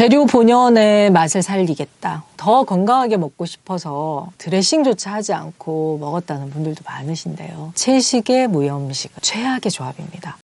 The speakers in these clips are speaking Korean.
재료 본연의 맛을 살리겠다. 더 건강하게 먹고 싶어서 드레싱조차 하지 않고 먹었다는 분들도 많으신데요. 채식의 무염식, 최악의 조합입니다.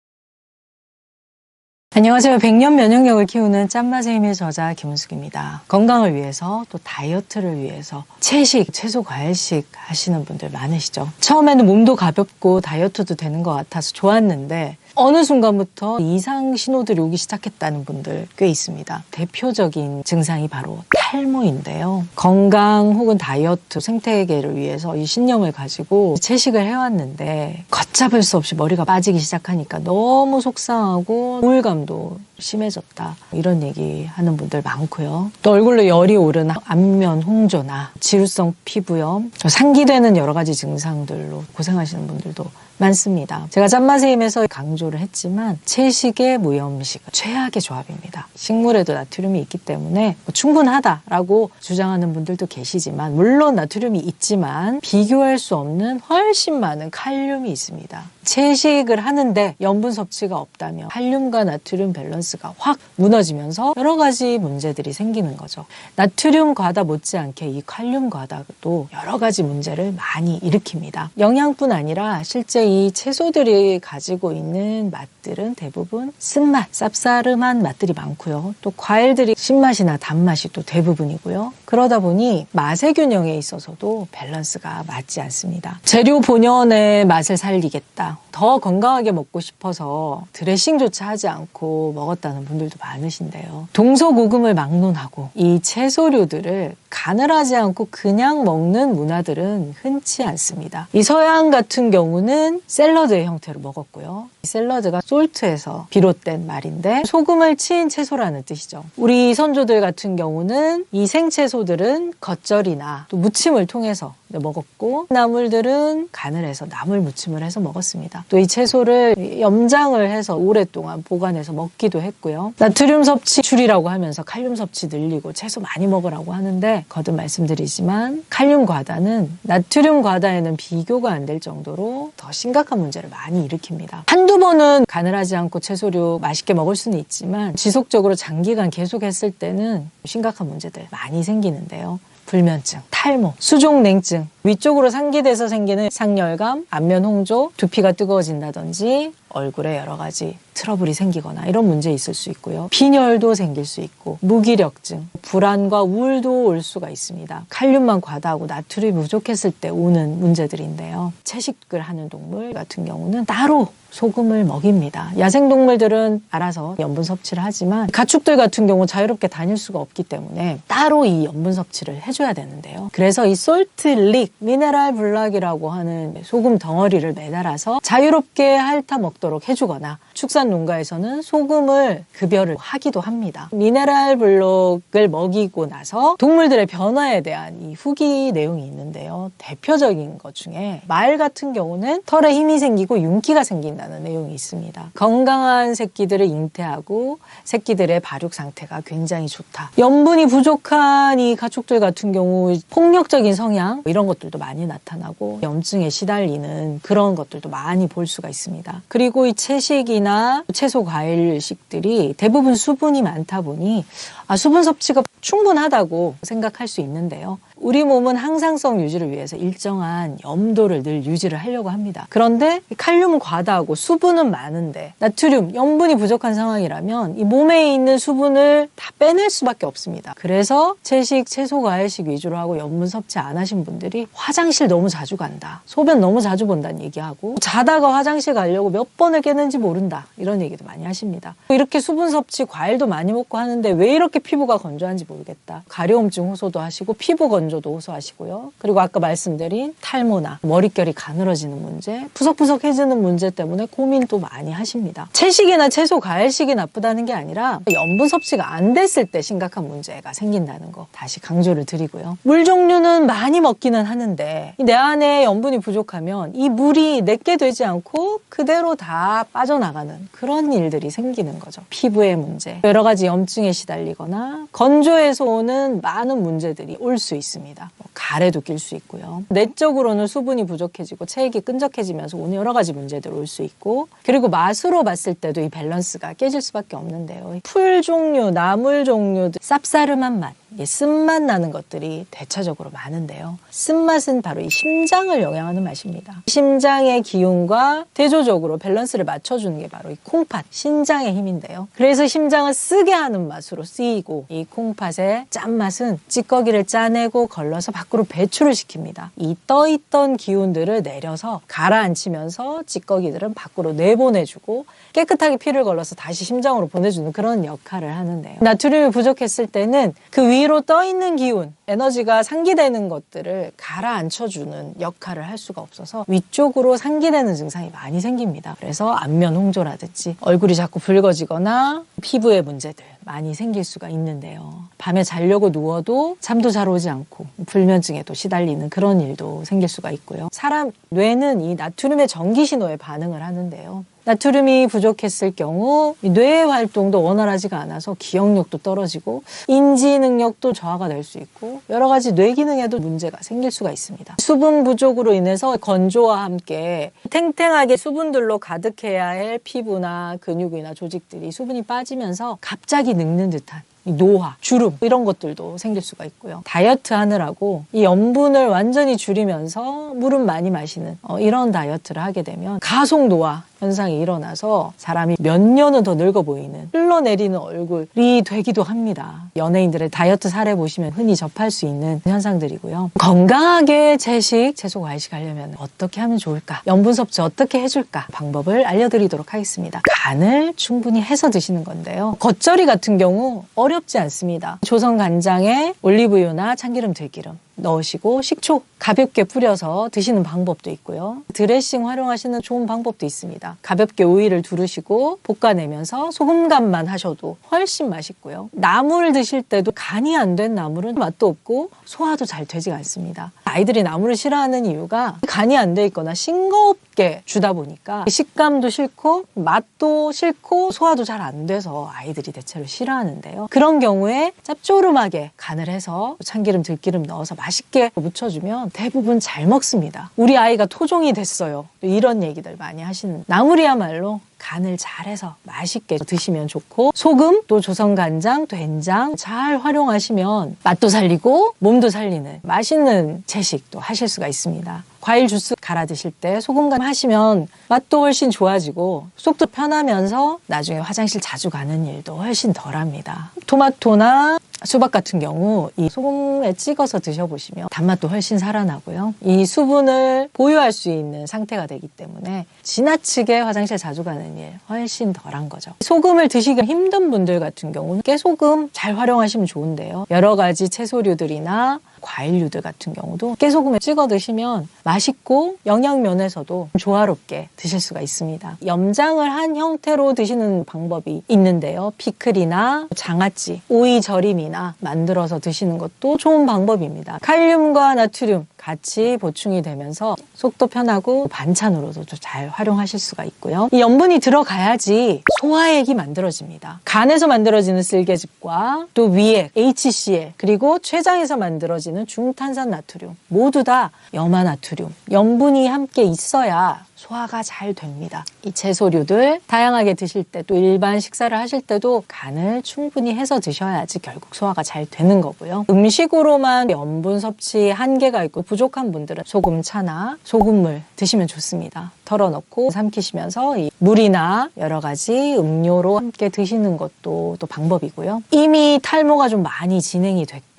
안녕하세요. 100년 면역력을 키우는 짠맛의 힘의 저자 김은숙입니다. 건강을 위해서 또 다이어트를 위해서 채식, 채소 과일식 하시는 분들 많으시죠. 처음에는 몸도 가볍고 다이어트도 되는 것 같아서 좋았는데 어느 순간부터 이상 신호들이 오기 시작했다는 분들 꽤 있습니다. 대표적인 증상이 바로 탈모인데요. 건강 혹은 다이어트 생태계를 위해서 이 신념을 가지고 채식을 해왔는데 걷잡을 수 없이 머리가 빠지기 시작하니까 너무 속상하고 우울감도 심해졌다. 이런 얘기 하는 분들 많고요. 또 얼굴로 열이 오르나 안면 홍조나 지루성 피부염, 상기되는 여러 가지 증상들로 고생하시는 분들도 많습니다. 제가 짠맛의 힘에서 강조를 했지만 채식의 무염식 최악의 조합입니다. 식물에도 나트륨이 있기 때문에 뭐 충분하다라고 주장하는 분들도 계시지만 물론 나트륨이 있지만 비교할 수 없는 훨씬 많은 칼륨이 있습니다. 채식을 하는데 염분 섭취가 없다면 칼륨과 나트륨 밸런스 가 확 무너지면서 여러 가지 문제들이 생기는 거죠. 나트륨 과다 못지않게 이 칼륨 과다도 여러 가지 문제를 많이 일으킵니다. 영양뿐 아니라 실제 이 채소들이 가지고 있는 맛들은 대부분 쓴맛, 쌉싸름한 맛들이 많고요. 또 과일들이 신맛이나 단맛이 또 대부분이고요. 그러다 보니 맛의 균형에 있어서도 밸런스가 맞지 않습니다. 재료 본연의 맛을 살리겠다. 더 건강하게 먹고 싶어서 드레싱조차 하지 않고 먹었다는 분들도 많으신데요. 동서고금을 막론하고 이 채소류들을 간을 하지 않고 그냥 먹는 문화들은 흔치 않습니다. 이 서양 같은 경우는 샐러드의 형태로 먹었고요. 이 샐러드가 솔트에서 비롯된 말인데 소금을 친 채소라는 뜻이죠. 우리 선조들 같은 경우는 이 생채소들은 겉절이나 또 무침을 통해서 먹었고 나물들은 간을 해서 나물 무침을 해서 먹었습니다. 또 이 채소를 염장을 해서 오랫동안 보관해서 먹기도 했고요. 나트륨 섭취 줄이라고 하면서 칼륨 섭취 늘리고 채소 많이 먹으라고 하는데 거듭 말씀드리지만 칼륨 과다는 나트륨 과다에는 비교가 안 될 정도로 더 심각한 문제를 많이 일으킵니다. 한두 번은 간을 하지 않고 채소류 맛있게 먹을 수는 있지만 지속적으로 장기간 계속했을 때는 심각한 문제들 많이 생기는데요. 불면증, 탈모, 수족냉증, 위쪽으로 상기돼서 생기는 상열감, 안면 홍조, 두피가 뜨거워진다든지 얼굴에 여러 가지 트러블이 생기거나 이런 문제 있을 수 있고요. 빈혈도 생길 수 있고 무기력증, 불안과 우울도 올 수가 있습니다. 칼륨만 과다하고 나트륨이 부족했을 때 오는 문제들인데요. 채식을 하는 동물 같은 경우는 따로 소금을 먹입니다. 야생 동물들은 알아서 염분 섭취를 하지만 가축들 같은 경우 자유롭게 다닐 수가 없기 때문에 따로 이 염분 섭취를 해줘야 되는데요. 그래서 이 솔트 릭, 미네랄 블락이라고 하는 소금 덩어리를 매달아서 자유롭게 핥아 먹도록 해주거나 축산 농가에서는 소금을 급여를 하기도 합니다. 미네랄 블록을 먹이고 나서 동물들의 변화에 대한 이 후기 내용이 있는데요. 대표적인 것 중에 말 같은 경우는 털에 힘이 생기고 윤기가 생긴다는 내용이 있습니다. 건강한 새끼들을 잉태하고 새끼들의 발육 상태가 굉장히 좋다. 염분이 부족한 이 가축들 같은 경우 폭력적인 성향 이런 것들도 많이 나타나고 염증에 시달리는 그런 것들도 많이 볼 수가 있습니다. 그리고 이 채식이나 채소 과일식들이 대부분 수분이 많다 보니 아, 수분 섭취가 충분하다고 생각할 수 있는데요. 우리 몸은 항상성 유지를 위해서 일정한 염도를 늘 유지를 하려고 합니다. 그런데 칼륨은 과다하고 수분은 많은데 나트륨, 염분이 부족한 상황이라면 이 몸에 있는 수분을 다 빼낼 수밖에 없습니다. 그래서 채식, 채소, 과일식 위주로 하고 염분 섭취 안 하신 분들이 화장실 너무 자주 간다. 소변 너무 자주 본다는 얘기하고 자다가 화장실 가려고 몇 번을 깨는지 모른다. 이런 얘기도 많이 하십니다. 이렇게 수분 섭취, 과일도 많이 먹고 하는데 왜 이렇게 피부가 건조한지 모르겠다. 가려움증 호소도 하시고 피부 건조 도 호소하시고요. 그리고 아까 말씀드린 탈모나 머릿결이 가늘어지는 문제, 푸석푸석해지는 문제 때문에 고민도 많이 하십니다. 채식이나 채소, 과일식이 나쁘다는 게 아니라 염분 섭취가 안 됐을 때 심각한 문제가 생긴다는 거 다시 강조를 드리고요. 물 종류는 많이 먹기는 하는데 내 안에 염분이 부족하면 이 물이 내게 되지 않고 그대로 다 빠져나가는 그런 일들이 생기는 거죠. 피부의 문제, 여러 가지 염증에 시달리거나 건조해서 오는 많은 문제들이 올 수 있습니다. 뭐 가래도 낄 수 있고요. 내적으로는 수분이 부족해지고 체액이 끈적해지면서 오는 여러 가지 문제들 올 수 있고 그리고 맛으로 봤을 때도 이 밸런스가 깨질 수밖에 없는데요. 풀 종류, 나물 종류, 쌉싸름한 맛, 이 쓴맛 나는 것들이 대체적으로 많은데요. 쓴맛은 바로 이 심장을 영향하는 맛입니다. 심장의 기운과 대조적으로 밸런스를 맞춰주는 게 바로 이 콩팥, 신장의 힘인데요. 그래서 심장을 쓰게 하는 맛으로 쓰이고 이 콩팥의 짠맛은 찌꺼기를 짜내고 걸러서 밖으로 배출을 시킵니다. 이 떠있던 기운들을 내려서 가라앉히면서 찌꺼기들은 밖으로 내보내주고 깨끗하게 피를 걸러서 다시 심장으로 보내주는 그런 역할을 하는데요. 나트륨이 부족했을 때는 그 위로 떠 있는 기운, 에너지가 상기되는 것들을 가라앉혀주는 역할을 할 수가 없어서 위쪽으로 상기되는 증상이 많이 생깁니다. 그래서 안면 홍조라든지 얼굴이 자꾸 붉어지거나 피부의 문제들 많이 생길 수가 있는데요. 밤에 자려고 누워도 잠도 잘 오지 않고 불면증에도 시달리는 그런 일도 생길 수가 있고요. 사람 뇌는 이 나트륨의 전기 신호에 반응을 하는데요. 나트륨이 부족했을 경우 뇌의 활동도 원활하지가 않아서 기억력도 떨어지고 인지 능력도 저하가 될 수 있고 여러 가지 뇌 기능에도 문제가 생길 수가 있습니다. 수분 부족으로 인해서 건조와 함께 탱탱하게 수분들로 가득해야 할 피부나 근육이나 조직들이 수분이 빠지면서 갑자기 늙는 듯한 이 노화, 주름 이런 것들도 생길 수가 있고요. 다이어트 하느라고 이 염분을 완전히 줄이면서 물은 많이 마시는 어, 이런 다이어트를 하게 되면 가속 노화 현상이 일어나서 사람이 몇 년은 더 늙어 보이는 흘러내리는 얼굴이 되기도 합니다. 연예인들의 다이어트 사례 보시면 흔히 접할 수 있는 현상들이고요. 건강하게 채식, 채소 과일식 하려면 어떻게 하면 좋을까? 염분 섭취 어떻게 해줄까? 방법을 알려드리도록 하겠습니다. 간을 충분히 해서 드시는 건데요. 겉절이 같은 경우 어렵지 않습니다. 조선 간장에 올리브유나 참기름, 들기름 넣으시고 식초 가볍게 뿌려서 드시는 방법도 있고요. 드레싱 활용하시는 좋은 방법도 있습니다. 가볍게 오이를 두르시고 볶아내면서 소금 간만 하셔도 훨씬 맛있고요. 나물 드실 때도 간이 안 된 나물은 맛도 없고 소화도 잘 되지 않습니다. 아이들이 나물을 싫어하는 이유가 간이 안 돼 있거나 싱 겁게 주다 보니까 식감도 싫고 맛도 싫고 소화도 잘 안 돼서 아이들이 대체로 싫어하는데요. 그런 경우에 짭조름하게 간을 해서 참기름, 들기름 넣어서 맛있게 무쳐주면 대부분 잘 먹습니다. 우리 아이가 토종이 됐어요. 이런 얘기들 많이 하시는 나물이야말로 간을 잘해서 맛있게 드시면 좋고 소금 또 조선 간장 된장 잘 활용하시면 맛도 살리고 몸도 살리는 맛있는 채식도 하실 수가 있습니다. 과일 주스 갈아 드실 때 소금 간 하시면 맛도 훨씬 좋아지고 속도 편하면서 나중에 화장실 자주 가는 일도 훨씬 덜합니다. 토마토나 수박 같은 경우 이 소금에 찍어서 드셔보시면 단맛도 훨씬 살아나고요. 이 수분을 보유할 수 있는 상태가 되기 때문에 지나치게 화장실 자주 가는 일 훨씬 덜한 거죠. 소금을 드시기 힘든 분들 같은 경우는 깨소금 잘 활용하시면 좋은데요. 여러 가지 채소류들이나 과일류들 같은 경우도 깨소금에 찍어 드시면 맛있고 영양 면에서도 조화롭게 드실 수가 있습니다. 염장을 한 형태로 드시는 방법이 있는데요. 피클이나 장아찌, 오이 절임이나 만들어서 드시는 것도 좋은 방법입니다. 칼륨과 나트륨 같이 보충이 되면서 속도 편하고 반찬으로도 잘 활용하실 수가 있고요. 이 염분이 들어가야지 소화액이 만들어집니다. 간에서 만들어지는 쓸개즙과 또 위액, HCl 그리고 췌장에서 만들어지는 중탄산 나트륨 모두 다 염화 나트륨 염분이 함께 있어야 소화가 잘 됩니다. 이 채소류들 다양하게 드실 때 또 일반 식사를 하실 때도 간을 충분히 해서 드셔야지 결국 소화가 잘 되는 거고요. 음식으로만 염분 섭취 한계가 있고 부족한 분들은 소금 차나 소금물 드시면 좋습니다. 털어넣고 삼키시면서 이 물이나 여러 가지 음료로 함께 드시는 것도 또 방법이고요. 이미 탈모가 좀 많이 진행이 됐고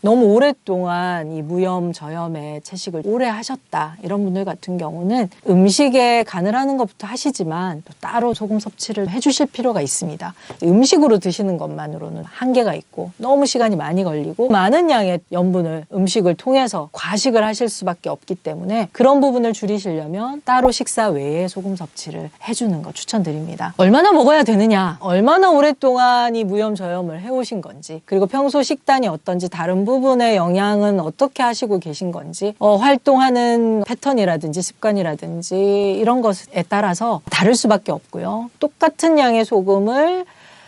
너무 오랫동안 이 무염 저염의 채식을 오래 하셨다 이런 분들 같은 경우는 음식에 간을 하는 것부터 하시지만 또 따로 소금 섭취를 해주실 필요가 있습니다. 음식으로 드시는 것만으로는 한계가 있고 너무 시간이 많이 걸리고 많은 양의 염분을 음식을 통해서 과식을 하실 수밖에 없기 때문에 그런 부분을 줄이시려면 따로 식사 외에 소금 섭취를 해주는 거 추천드립니다. 얼마나 먹어야 되느냐, 얼마나 오랫동안 이 무염 저염을 해오신 건지, 그리고 평소 식단이 어떤 지 다른 부분의 영향은 어떻게 하시고 계신 건지, 어, 활동하는 패턴이라든지 습관이라든지 이런 것에 따라서 다를 수밖에 없고요. 똑같은 양의 소금을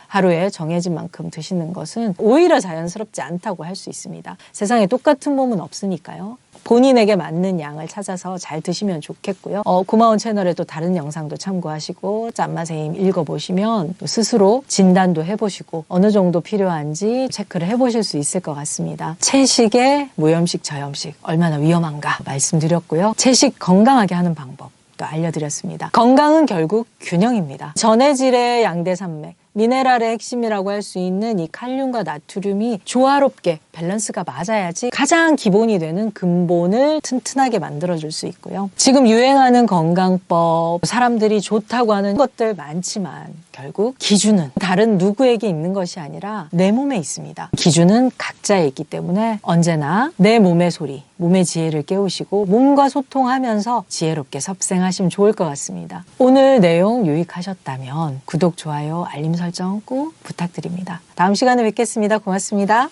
하루에 정해진 만큼 드시는 것은 오히려 자연스럽지 않다고 할 수 있습니다. 세상에 똑같은 몸은 없으니까요. 본인에게 맞는 양을 찾아서 잘 드시면 좋겠고요. 어, 고마운 채널에도 다른 영상도 참고하시고 짠맛의 힘 읽어보시면 또 스스로 진단도 해보시고 어느 정도 필요한지 체크를 해보실 수 있을 것 같습니다. 채식의 무염식, 저염식 얼마나 위험한가 말씀드렸고요. 채식 건강하게 하는 방법 또 알려드렸습니다. 건강은 결국 균형입니다. 전해질의 양대산맥 미네랄의 핵심이라고 할 수 있는 이 칼륨과 나트륨이 조화롭게 밸런스가 맞아야지 가장 기본이 되는 근본을 튼튼하게 만들어줄 수 있고요. 지금 유행하는 건강법, 사람들이 좋다고 하는 것들 많지만 결국 기준은 다른 누구에게 있는 것이 아니라 내 몸에 있습니다. 기준은 각자에 있기 때문에 언제나 내 몸의 소리, 몸의 지혜를 깨우시고 몸과 소통하면서 지혜롭게 섭생하시면 좋을 것 같습니다. 오늘 내용 유익하셨다면 구독, 좋아요, 알림 설정 꼭 부탁드립니다. 다음 시간에 뵙겠습니다. 고맙습니다.